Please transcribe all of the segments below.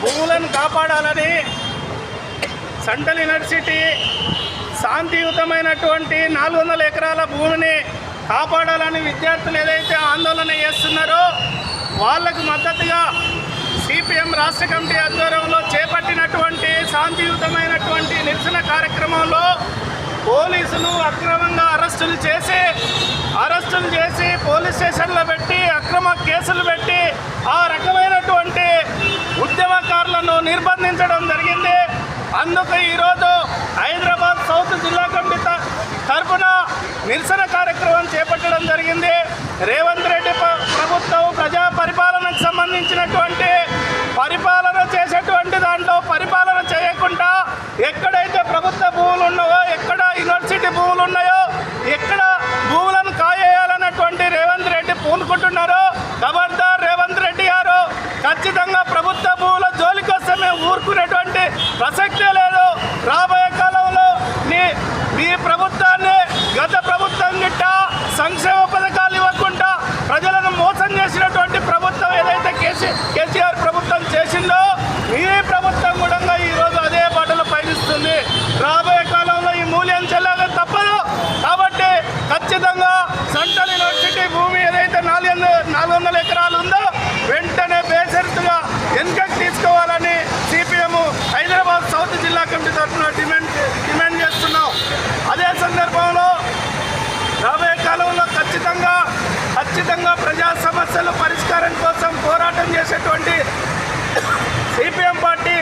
భూములను కాపాడాలని central university శాంతియుతమైనటువంటి నాలుగు వందల ఎకరాల భూమిని కాపాడాలని విద్యార్థులు ఏదైతే ఆందోళన చేస్తున్నారో వాళ్ళకు మద్దతుగా సిపిఎం రాష్ట్ర కమిటీ ఆధ్వర్యంలో చేపట్టినటువంటి శాంతియుతమైనటువంటి నిరసన కార్యక్రమంలో పోలీసులు అక్రమంగా అరెస్టులు చేసి అరెస్టులు చేసి పోలీస్ స్టేషన్లో పెట్టి అక్రమ కేసులు పెట్టి ఆ రకమైనటువంటి ఉద్యమకారులను నిర్బంధించడం జరిగింది. అందుకు ఈరోజు హైదరాబాద్ సౌత్ జిల్లా కమిటీ తరఫున నిరసన కార్యక్రమం చేపట్టడం జరిగింది. రేవంత్ ఏదైతే నాలుగు వందల నాలుగు వందల ఎకరాలు ఉందో వెంటనే బేషరతుగా వెనుకకు తీసుకోవాలని సిపిఎం హైదరాబాద్ సౌత్ జిల్లా కమిటీ తరఫున డిమాండ్ డిమాండ్ చేస్తున్నాం. అదే సందర్భంలో రాబోయే కాలంలో ఖచ్చితంగా ఖచ్చితంగా ప్రజా సమస్యల పరిష్కారం కోసం పోరాటం చేసేటువంటి సిపిఎం పార్టీ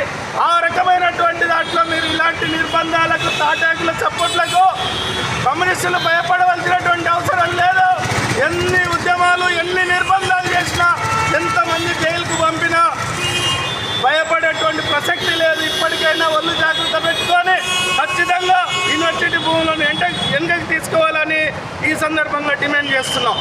ఆ రకమైనటువంటి దాంట్లో మీరు ఇలాంటి నిర్బంధాలకు తాటాకుల చప్పట్లకు కమ్యూనిస్టులు భయపడవలసినటువంటి అవసరం లేదు. తీసుకోవాలని ఈ సందర్భంగా డిమాండ్ చేస్తున్నాం.